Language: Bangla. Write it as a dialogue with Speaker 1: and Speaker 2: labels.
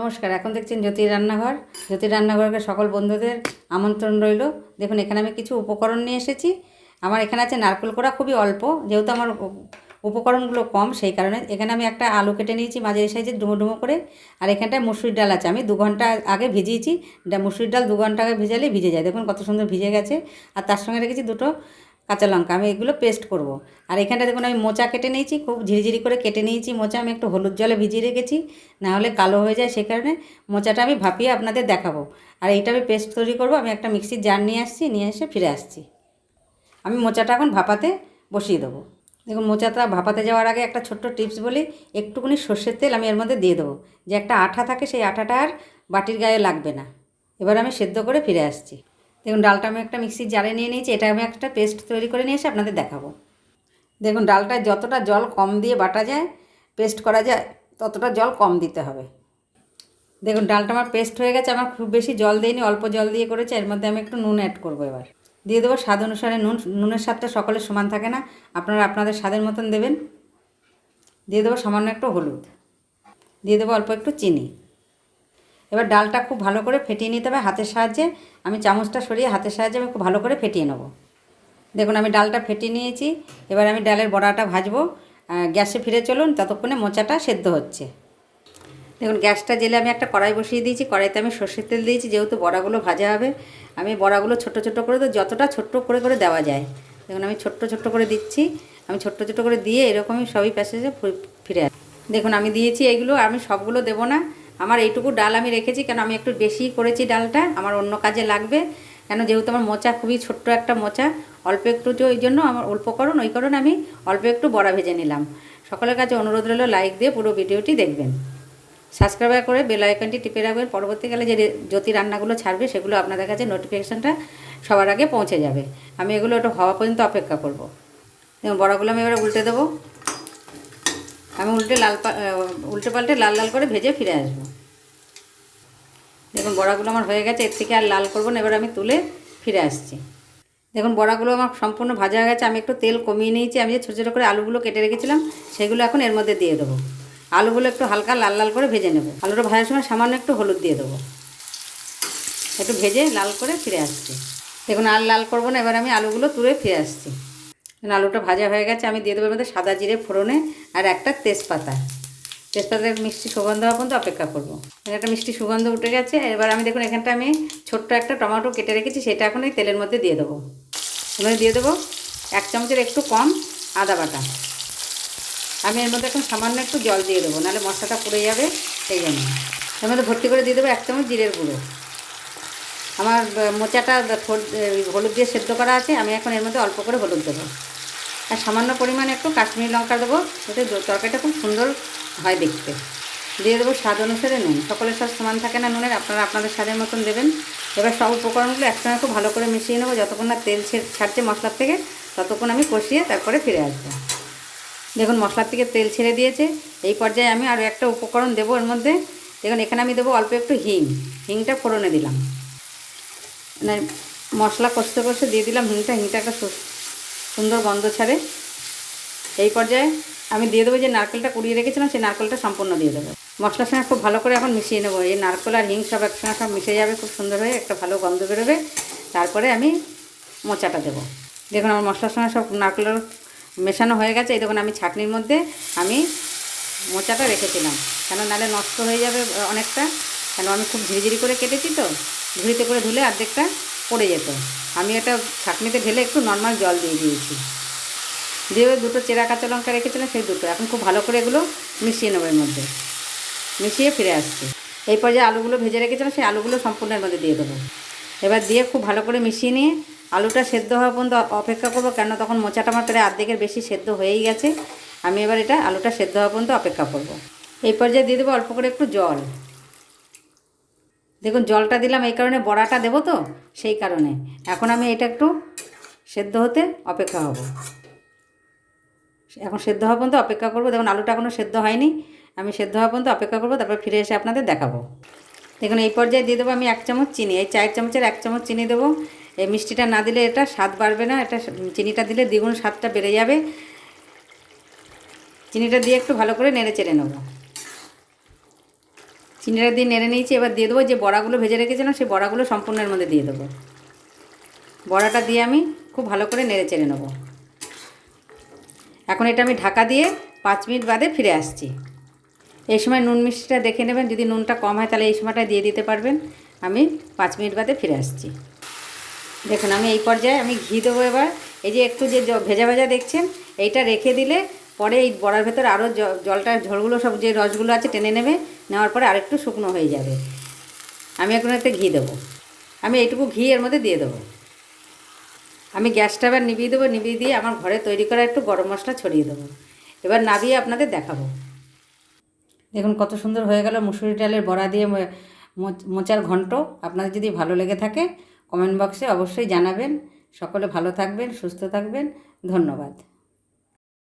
Speaker 1: নমস্কার, এখন দেখছেন জ্যোতি রান্নাঘর। জ্যোতি রান্নাঘরের সকল বন্ধুদের আমন্ত্রণ রইল। দেখুন, এখানে আমি কিছু উপকরণ নিয়ে এসেছি। আমার এখানে আছে নারকেল কোড়া, খুবই অল্প, যেহেতু আমার উপকরণগুলো কম, সেই কারণে এখানে আমি একটা আলু কেটে নিয়েছি মাঝারি সাইজের ডুমো ডুমো করে। আর এখানটায় মুসুরির ডাল আছে। আমি দু ঘণ্টা আগে ভিজিয়েছি। মুসুরির ডাল দু ঘণ্টা আগে ভিজালে ভিজে যায়। দেখুন কত সুন্দর ভিজে গেছে। আর তার সঙ্গে রেখেছি দুটো কাঁচা লঙ্কা, আমি এগুলো পেস্ট করব। আর এখানটা দেখুন, আমি মোচা কেটে নিয়েছি, খুব ঝিরিঝিরি করে কেটে নিয়েছি মোচা। আমি একটু হলুদ জলে ভিজিয়ে রেখেছি, না হলে কালো হয়ে যায়, সে কারণে মোচাটা আমি ভাপিয়ে আপনাদের দেখাবো। আর এইটা আমি পেস্ট তৈরি করব, আমি একটা মিক্সির জার নিয়ে আসছি, নিয়ে এসে ফিরে আসছি। আমি মোচাটা এখন ভাপাতে বসিয়ে দেবো। দেখুন, মোচাটা ভাপাতে যাওয়ার আগে একটা ছোট্ট টিপস বলি, একটুখানি সর্ষের তেল আমি এর মধ্যে দিয়ে দেবো। যে একটা আঠা থাকে, সেই আঠাটা আর বাটির গায়ে লাগবে না। এবার আমি সেদ্ধ করে ফিরে আসছি। দেখুন, ডালটা আমি একটা মিক্সির জারে নিয়ে নিয়েছি, এটা আমি একটা পেস্ট তৈরি করে নিয়ে এসে আপনাদের দেখাবো। দেখুন ডালটায় যতটা জল কম দিয়ে বাটা যায়, পেস্ট করা যায়, ততটা জল কম দিতে হবে। দেখুন, ডালটা আমার পেস্ট হয়ে গেছে, আমার খুব বেশি জল দিইনি, অল্প জল দিয়ে করেছে, এর মধ্যে আমি একটু নুন অ্যাড করব এবার। দিয়ে দেবো স্বাদ অনুসারে নুন, নুনের স্বাদটা সকলের সমান থাকে না, আপনারা আপনাদের স্বাদের মতন দেবেন। দিয়ে দেবো সামান্য একটু হলুদ। দিয়ে দেবো অল্প একটু চিনি। এবার ডালটা খুব ভালো করে ফেটিয়ে নিতে হবে হাতের সাহায্যে। আমি চামচটা সরিয়ে হাতের সাহায্যে আমি খুব ভালো করে ফেটিয়ে নেব। দেখুন, আমি ডালটা ফেটিয়ে নিয়েছি। এবার আমি ডালের বড়াটা ভাজবো। গ্যাসে ফিরে চলুন, ততক্ষণে মোচাটা সেদ্ধ হচ্ছে। দেখুন, গ্যাসটা জেলে আমি একটা কড়াই বসিয়ে দিয়েছি। কড়াইতে আমি সর্ষের তেল দিয়েছি, যেহেতু বড়াগুলো ভাজা হবে। আমি বড়াগুলো ছোট ছোট করে তো যতটা ছোট্ট করে করে দেওয়া যায়। দেখুন, আমি ছোট্ট ছোট্ট করে দিচ্ছি। আমি ছোট্ট ছোট্ট করে দিয়ে এরকমই সবই প্যাসেজে ফিরে দেখুন, আমি দিয়েছি এইগুলো আমি সবগুলো দেবো না। আমার এইটুকু ডাল আমি রেখেছি, কেন আমি একটু বেশি করেছি ডালটা? আমার অন্য কাজে লাগবে। কেন যেহেতু আমার মোচা খুবই ছোট্ট একটা মোচা, অল্প একটু যে ওই জন্য আমার অল্প করুন, ওই কারণে আমি অল্প একটু বড়া ভেজে নিলাম। সকলের কাছে অনুরোধ রইল লাইক দিয়ে পুরো ভিডিওটি দেখবেন। সাবস্ক্রাইব করে বেল আইকনটি টিপে রাখবেন, পরবর্তীকালে যে জ্যোতি রান্নাগুলো ছাড়বে, সেগুলো আপনাদের কাছে নোটিফিকেশানটা সবার আগে পৌঁছে যাবে। আমি এগুলো একটু হওয়া পর্যন্ত অপেক্ষা করব। দেখুন, বড়াগুলো আমি এবারে উল্টে দেবো। আমি উল্টে লাল উল্টে পাল্টে লাল লাল করে ভেজে ফিরে আসব। দেখুন, বড়াগুলো আমার হয়ে গেছে, এর থেকে আর লাল করব না, এবার আমি তুলে ফিরে আসছি। দেখুন, বড়াগুলো আমার সম্পূর্ণ ভাজা হয়ে গেছে, আমি একটু তেল কমিয়ে নিয়েছি, আমি যে ছোটো ছোটো করে আলুগুলো কেটে রেখেছিলাম, সেগুলো এখন এর মধ্যে দিয়ে দেবো। আলুগুলো একটু হালকা লাল লাল করে ভেজে নেব। আলুটা ভাজার সময় সামান্য একটু হলুদ দিয়ে দেবো। একটু ভেজে লাল করে ফিরে আসছি। দেখুন, আর লাল করব না, এবার আমি আলুগুলো তুলে ফিরে আসছি। আলুটা ভাজা হয়ে গেছে, আমি দিয়ে দেবো মধ্যে সাদা জিরে ফোড়নে আর একটা তেজপাতা। তেজপাতার মিষ্টি সুগন্ধ হওয়া পর্যন্ত অপেক্ষা করব। একটা মিষ্টি সুগন্ধ উঠে গেছে। এবার আমি দেখুন, এখানটা আমি ছোট্ট একটা টমেটো কেটে রেখেছি, সেটা এখন এই তেলের মধ্যে দিয়ে দেবো। মধ্যে দিয়ে দেবো এক চামচের একটু কম আদা বাটা। আমি এর মধ্যে এখন সামান্য একটু জল দিয়ে দেবো, নাহলে মশলাটা পুড়ে যাবে সেই জন্য। এর মধ্যে ভর্তি করে দিয়ে দেবো এক চামচ জিরের গুঁড়ো। আমার মোচাটা হলুদ দিয়ে সেদ্ধ করা আছে, আমি এখন এর মধ্যে অল্প করে হলুদ দেবো। আর সামান্য পরিমাণে একটু কাশ্মীরি লঙ্কা দেবো, যাতে তরকারিটা খুব সুন্দর হয় দেখতে। দিয়ে দেবো স্বাদ অনুসারে নুন। সকলের স্বাদ সমান থাকে না নুনের, আপনারা আপনাদের স্বাদের মতন দেবেন। এবার সব উপকরণগুলো একসঙ্গে খুব ভালো করে মিশিয়ে নেব। যতক্ষণ না তেল ছাড়ছে মশলার থেকে, ততক্ষণ আমি কষিয়ে তারপরে ফিরে আসব। দেখুন, মশলার থেকে তেল ছেড়ে দিয়েছে। এই পর্যায়ে আমি আরও একটা উপকরণ দেবো এর মধ্যে। দেখুন, এখানে আমি দেবো অল্প একটু হিং। হিংটা ফোড়নে দিলাম। মানে মশলা কষতে কষতে দিয়ে দিলাম হিংটা। হিংটা একটা সুন্দর গন্ধ ছাড়ে। এই পর্যায়ে আমি দিয়ে দেবো যে নারকেলটা কুড়িয়ে রেখেছিলাম, সেই নারকেলটা সম্পূর্ণ দিয়ে দেবো। মশলার সঙ্গে খুব ভালো করে এখন মিশিয়ে নেব। এই নারকেল আর হিং সব একসঙ্গে সব মিশে যাবে, খুব সুন্দর হয়ে একটা ভালো গন্ধ বেরোবে। তারপরে আমি মোচাটা দেবো। দেখুন, আমার মশলার সঙ্গে সব নারকেলের মেশানো হয়ে গেছে। এই দেখুন, আমি ছাকনির মধ্যে আমি মোচাটা রেখেছিলাম। কেন নাহলে নষ্ট হয়ে যাবে অনেকটা। কেন, আমি খুব ঝিরিঝিরি করে কেটেছি তো, ঝুড়িতে করে ধুলে অর্ধেকটা পড়ে যেত। আমি এটা ছাকনিতে ঢেলে একটু নর্মাল জল দিয়ে দিয়েছি। দিয়ে ওই দুটো চেরা কাঁচা লঙ্কা রেখেছিলাম, সেই দুটো। এখন খুব ভালো করে এগুলো মিশিয়ে নেব এর মধ্যে। মিশিয়ে ফিরে আসছি। এই পর্যায়ে আলুগুলো ভেজে রেখেছিলাম, সেই আলুগুলো সম্পূর্ণ এর মধ্যে দিয়ে দেবো। এবার দিয়ে খুব ভালো করে মিশিয়ে নিয়ে আলুটা সেদ্ধ হওয়া পর্যন্ত অপেক্ষা করব কেন তখন মোচাটা আমার প্রায় অর্ধেকের বেশি সেদ্ধ হয়েই গেছে। আমি এবার এটা আলুটা সেদ্ধ হওয়া পর্যন্ত অপেক্ষা করব। এই পর্যায়ে দিয়ে দেবো অল্প করে একটু জল। দেখুন, জলটা দিলাম এই কারণে বড়াটা দেবো তো, সেই কারণে। এখন আমি এটা একটু সেদ্ধ হতে অপেক্ষা হব। এখন সেদ্ধ হওয়া পর্যন্ত অপেক্ষা করব। দেখুন, আলুটা এখনও সেদ্ধ হয়নি। আমি সেদ্ধ হওয়া পর্যন্ত অপেক্ষা করব, তারপর ফিরে এসে আপনাদের দেখাবো। দেখুন, এই পর্যায়ে দিয়ে দেবো আমি এক চামচ চিনি। এই চায়ের চামচের এক চামচ চিনি দেবো। এই মিষ্টিটা না দিলে এটা স্বাদ বাড়বে না। এটা চিনিটা দিলে দ্বিগুণ স্বাদটা বেড়ে যাবে। চিনিটা দিয়ে একটু ভালো করে নেড়ে চেড়ে নেব। চিনিটা দিয়ে নেড়ে নিয়েছি। এবার দিয়ে দেবো যে বড়াগুলো ভেজে রেখেছিলাম, সেই বড়াগুলো সম্পূর্ণের মধ্যে দিয়ে দেবো। বড়াটা দিয়ে আমি খুব ভালো করে নেড়ে চেড়ে নেব। এখন এটা আমি ঢাকা দিয়ে পাঁচ মিনিট বাদে ফিরে আসছি। এই সময় নুন মিষ্টিটা দেখে নেবেন, যদি নুনটা কম হয় তাহলে এই সময়টা দিয়ে দিতে পারবেন। আমি পাঁচ মিনিট বাদে ফিরে আসছি। দেখুন, আমি এই পর্যায়ে আমি ঘি দেবো এবার। এই যে একটু যে ভেজা ভেজা দেখছেন, এইটা রেখে দিলে পরে এই বড়ার ভেতর আরও জ- জলটা, ঝোলগুলো সব যে রসগুলো আছে টেনে নেবে, নেওয়ার পরে আরেকটু শুকনো হয়ে যাবে। আমি এখন এতে ঘি দেবো। আমি এইটুকু ঘি এর মধ্যে দিয়ে দেবো। আমি গ্যাসটা আবার নিভিয়ে দেবো, নিভিয়ে দিয়ে আমার ঘরে তৈরি করা একটু গরম মশলা ছড়িয়ে দেবো। এবার নাবিয়ে আপনাদের দেখাবো। দেখুন কত সুন্দর হয়ে গেল মুসুরি ডালের বড়া দিয়ে মোচ- মোচার ঘন্ট। আপনাদের যদি ভালো লেগে থাকে কমেন্ট বক্সে অবশ্যই জানাবেন। সকলে ভালো থাকবেন, সুস্থ থাকবেন। ধন্যবাদ।